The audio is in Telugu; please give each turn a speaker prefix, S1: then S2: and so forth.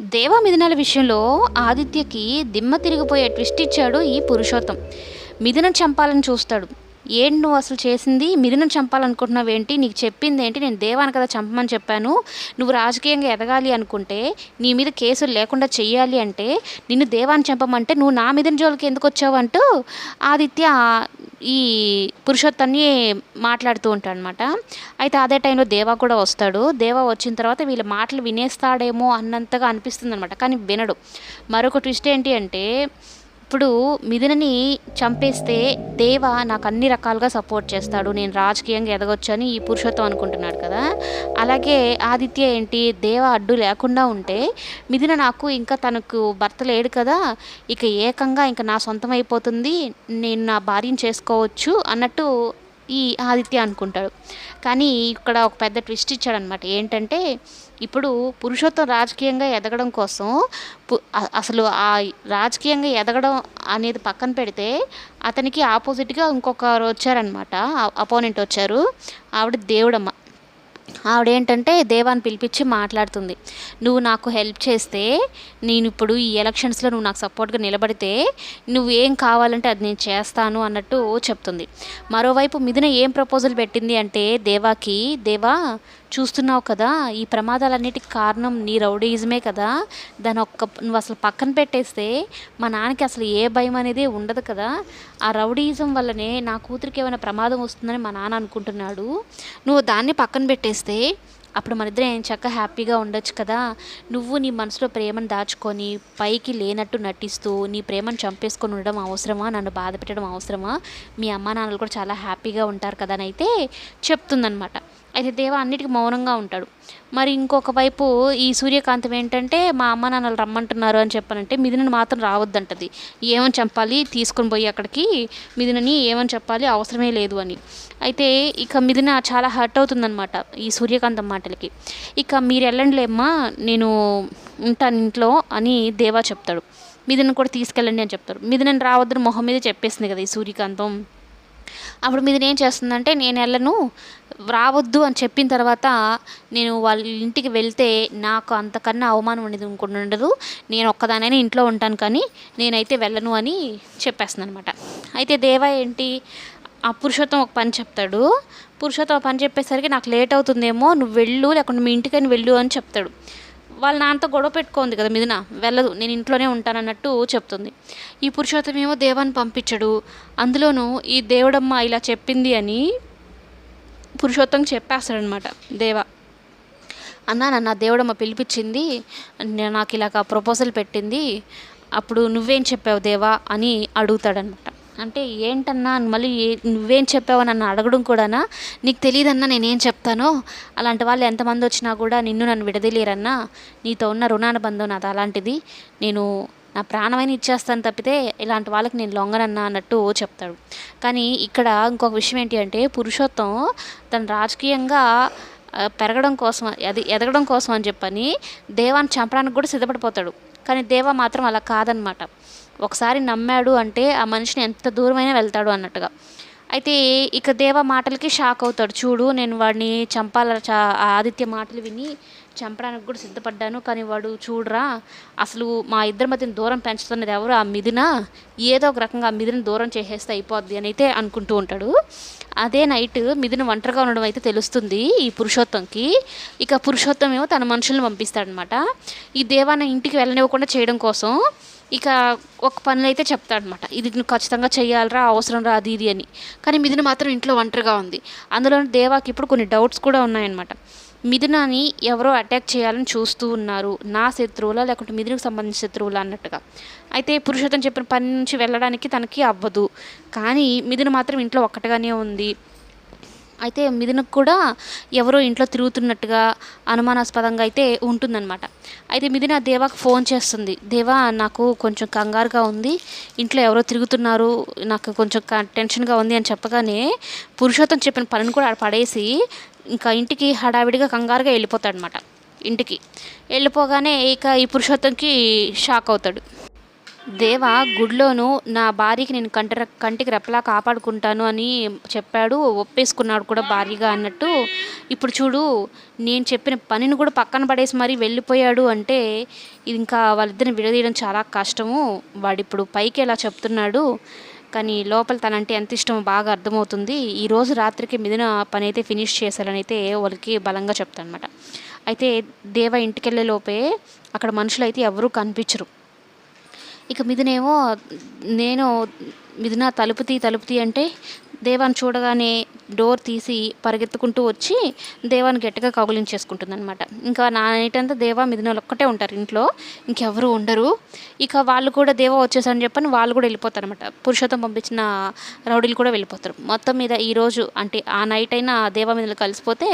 S1: దేవా మిథునాల విషయంలో ఆదిత్యకి దిమ్మ తిరిగిపోయే ట్విస్ట్ ఇచ్చాడు ఈ పురుషోత్తం. మిథునం చంపాలని చూస్తాడు. ఏంటి నువ్వు అసలు చేసింది? మిథునం చంపాలనుకుంటున్నావు ఏంటి? నీకు చెప్పింది ఏంటి? నేను దేవాన్ని కదా చంపమని చెప్పాను. నువ్వు రాజకీయంగా ఎదగాలి అనుకుంటే నీ మీద కేసులు లేకుండా చెయ్యాలి అంటే నిన్ను దేవాన్ని చంపమంటే నువ్వు నా మిథున జోలికి ఎందుకు వచ్చావు అంటూ ఆదిత్య ఈ పురుషోత్తాన్ని మాట్లాడుతూ ఉంటాడు అనమాట అయితే అదే టైంలో దేవా కూడా వస్తాడు. దేవా వచ్చిన తర్వాత వీళ్ళ మాటలు వినేస్తాడేమో అన్నంతగా అనిపిస్తుంది అనమాట కానీ వినడు. మరొక ట్విస్ట్ ఏంటి అంటే ఇప్పుడు మిథునని చంపేస్తే దేవ నాకు అన్ని రకాలుగా సపోర్ట్ చేస్తాడు నేను రాజకీయంగా ఎదగొచ్చని ఈ పురుషోత్వం అనుకుంటున్నాడు కదా. అలాగే ఆదిత్య ఏంటి దేవ అడ్డు లేకుండా ఉంటే మిథున నాకు ఇంకా తనకు భర్త లేడు కదా ఇక ఏకంగా ఇంకా నా సొంతం అయిపోతుంది నేను నా భార్యను చేసుకోవచ్చు అన్నట్టు ఈ ఆదిత్య అనుకుంటాడు. కానీ ఇక్కడ ఒక పెద్ద ట్విస్ట్ ఇచ్చాడనమాట ఏంటంటే ఇప్పుడు పురుషోత్తం రాజకీయంగా ఎదగడం కోసం అసలు ఆ రాజకీయంగా ఎదగడం అనేది పక్కన పెడితే అతనికి ఆపోజిట్గా ఇంకొకరు వచ్చారనమాట అపోనెంట్ వచ్చారు. ఆవిడ దేవుడమ్మ. ఆవిడేంటంటే దేవాన్ని పిలిపించి మాట్లాడుతుంది. నువ్వు నాకు హెల్ప్ చేస్తే నేను ఇప్పుడు ఈ ఎలక్షన్స్లో నువ్వు నాకు సపోర్ట్గా నిలబడితే నువ్వు ఏం కావాలంటే అది నేను చేస్తాను అన్నట్టు చెప్తుంది. మరోవైపు మిథున ఏం ప్రపోజల్ పెట్టింది అంటే దేవాకి దేవా చూస్తున్నావు కదా ఈ ప్రమాదాలన్నిటికి కారణం నీ రౌడీజమే కదా దాని ఒక్క నువ్వు అసలు పక్కన పెట్టేస్తే మా నాన్నకి అసలు ఏ భయం అనేది ఉండదు కదా. ఆ రౌడీజం వల్లనే నా కూతురికి ఏమైనా ప్రమాదం వస్తుందని మా నాన్న అనుకుంటున్నాడు. నువ్వు దాన్ని పక్కన పెట్టేస్తే అప్పుడు మన ఇద్దరం ఏం చక్క హ్యాపీగా ఉండొచ్చు కదా? నువ్వు నీ మనసులో ప్రేమను దాచుకొని పైకి లేనట్టు నటిస్తూ నీ ప్రేమను చంపేసుకొని ఉండడం అవసరమా? నన్ను బాధ పెట్టడం అవసరమా? మీ అమ్మా నాన్నలు కూడా చాలా హ్యాపీగా ఉంటారు కదా అని అయితే చెప్తుందనమాట అయితే దేవ అన్నిటికీ మౌనంగా ఉంటాడు. మరి ఇంకొక వైపు ఈ సూర్యకాంతం ఏంటంటే మా అమ్మ నాన్నలు రమ్మంటున్నారు అని చెప్పానంటే మిథునని మాత్రం రావద్దంటది. ఏమని చెప్పాలి తీసుకొని పోయి అక్కడికి మిథునని ఏమని చెప్పాలి? అవసరమే లేదు అని. అయితే ఇక మిథున చాలా హర్ట్ అవుతుందన్నమాట ఈ సూర్యకాంతం మాటలకి. ఇక మీరు వెళ్ళండిలేమ్మా నేను ఉంటాను ఇంట్లో అని దేవా చెప్తాడు. మిథున కూడా తీసుకెళ్ళండి అని చెప్తారు మిథునని రావద్దని మొహం మీద చెప్పేసింది కదా ఈ సూర్యకాంతం. అప్పుడు మీద ఏం చేస్తుందంటే నేను వెళ్ళను రావద్దు అని చెప్పిన తర్వాత నేను వాళ్ళ ఇంటికి వెళ్తే నాకు అంతకన్నా అవమానం అనేది ఇంకొన్ని ఉండదు. నేను ఒక్కదానైనా ఇంట్లో ఉంటాను కానీ నేనైతే వెళ్ళను అని చెప్పేస్తుందనమాట అయితే దేవా ఏంటి ఆ పురుషోత్తం ఒక పని చెప్తాడు. పురుషోత్తం ఒక పని చెప్పేసరికి నాకు లేట్ అవుతుందేమో నువ్వు వెళ్ళు లేకుంటే మీ ఇంటికైనా వెళ్ళు అని చెప్తాడు. వాళ్ళ నాన్నతో గొడవ పెట్టుకోంది కదా మిథున వెళ్ళదు నేను ఇంట్లోనే ఉంటానన్నట్టు చెప్తుంది. ఈ పురుషోత్తం ఏమో దేవాన్ని పంపించడు అందులోనూ ఈ దేవుడమ్మ ఇలా చెప్పింది అని పురుషోత్తం చెప్పేస్తాడనమాట దేవ. అన్నా నన్ను దేవుడమ్మ పిలిపించింది నాకు ఇలాగ ప్రపోజల్ పెట్టింది అప్పుడు నువ్వేం చెప్పావు దేవా అని అడుగుతాడనమాట అంటే ఏంటన్నా మళ్ళీ ఏ- నువ్వేం చెప్పావు నన్ను అడగడం కూడానా? నీకు తెలియదన్నా నేనేం చెప్తానో? అలాంటి వాళ్ళు ఎంతమంది వచ్చినా కూడా నిన్ను నన్ను విడదీయలేరన్నా? నీతో ఉన్న రుణానుబంధం నాది అలాంటిది. నేను నా ప్రాణమైన ఇచ్చేస్తాను తప్పితే ఇలాంటి వాళ్ళకి నేను లొంగనన్నా అన్నట్టు చెప్తాడు. కానీ ఇక్కడ ఇంకొక విషయం ఏంటి అంటే పురుషోత్తం తను రాజకీయంగా పెరగడం కోసం అది ఎదగడం కోసం అని చెప్పని దేవాన్ని చంపడానికి కూడా సిద్ధపడిపోతాడు. కానీ దేవా మాత్రం అలా కాదనమాట. ఒకసారి నమ్మాడు అంటే ఆ మనిషిని ఎంత దూరమైనా వెళ్తాడు అన్నట్టుగా. అయితే ఇక దేవ మాటలకి షాక్ అవుతాడు. చూడు నేను వాడిని చంపాల చా ఆదిత్య మాటలు విని చంపడానికి కూడా సిద్ధపడ్డాను కానీ వాడు చూడరా అసలు మా ఇద్దరి మధ్యన దూరం పెంచుతున్నది ఎవరు? ఆ మిథున? ఏదో ఒక రకంగా ఆ మిథున దూరం చేసేస్తే అయిపోద్ది అని అయితే అనుకుంటూ ఉంటాడు. అదే నైట్ మిథున ఒంటరిగా ఉండడం అయితే తెలుస్తుంది ఈ పురుషోత్తంకి. ఇక పురుషోత్తం ఏమో తన మనుషులను పంపిస్తాడనమాట. ఈ దేవాన్ని ఇంటికి వెళ్ళనివ్వకుండా చేయడం కోసం ఇక ఒక పనులు అయితే చెప్తాడనమాట. ఇది నువ్వు ఖచ్చితంగా చేయాలరా అవసరం రా అది ఇది అని. కానీ మిథున మాత్రం ఇంట్లో ఒంటరిగా ఉంది. అందులో దేవాకి ఇప్పుడు కొన్ని డౌట్స్ కూడా ఉన్నాయన్నమాట. మిథునాని ఎవరో అటాక్ చేయాలని చూస్తూ ఉన్నారు. నా శత్రువులా లేకుంటే మిథునికి సంబంధించిన శత్రువులా అన్నట్టుగా. అయితే పురుషోత్తం చెప్పిన పని నుంచి వెళ్ళడానికి తనకి అవ్వదు. కానీ మిథున మాత్రం ఇంట్లో ఒక్కటిగానే ఉంది. అయితే మిథునకు కూడా ఎవరో ఇంట్లో తిరుగుతున్నట్టుగా అనుమానాస్పదంగా అయితే ఉంటుందన్నమాట. అయితే మిథున దేవాకు ఫోన్ చేస్తుంది. దేవా నాకు కొంచెం కంగారుగా ఉంది. ఇంట్లో ఎవరో తిరుగుతున్నారు. నాకు కొంచెం క- టెన్షన్గా ఉంది అని చెప్పగానే పురుషోత్తం చెప్పిన పనిని కూడా పడేసి ఇంకా ఇంటికి హడావిడిగా కంగారుగా వెళ్ళిపోతాడనమాట ఇంటికి వెళ్ళిపోగానే ఇక ఈ పురుషోత్తంకి షాక్ అవుతాడు. దేవ గుడిలోను నా భార్యకి నేను కంటి కంటికి రెప్పలా కాపాడుకుంటాను అని చెప్పాడు. ఒప్పేసుకున్నాడు కూడా భార్యగా అన్నట్టు. ఇప్పుడు చూడు నేను చెప్పిన పనిని కూడా పక్కన పడేసి మరీ వెళ్ళిపోయాడు అంటే ఇది ఇంకా వాళ్ళిద్దరిని విడదీయడం చాలా కష్టము. వాడు ఇప్పుడు పైకి ఎలా చెప్తున్నాడు. కానీ లోపల తనంటే ఎంత ఇష్టమో బాగా అర్థమవుతుంది. ఈరోజు రాత్రికి మిదిన పని అయితే ఫినిష్ చేశారని అయితే వాళ్ళకి బలంగా చెప్తానమాట. అయితే దేవ ఇంటికి వెళ్ళే లోపే అక్కడ మనుషులు అయితే ఎవరూ కనిపించరు. ఇక మిథునేమో నేను మిథున తలుపు తీ తలుపు తీ అంటే దేవాన్ని చూడగానే డోర్ తీసి పరిగెత్తుకుంటూ వచ్చి దేవాన్ని గట్టిగా కౌగులించేసుకుంటుంది అనమాట ఇంకా నా నైట్ అంతా దేవా మిథునాలు ఒక్కటే ఉంటారు ఇంట్లో ఇంకెవరు ఉండరు. ఇక వాళ్ళు కూడా దేవా వచ్చేసని చెప్పని వాళ్ళు కూడా వెళ్ళిపోతారు అనమాట పురుషోత్తం పంపించిన రౌడీలు కూడా వెళ్ళిపోతారు. మొత్తం మీద ఈరోజు అంటే ఆ నైట్ అయినా దేవా మిథునలు కలిసిపోతే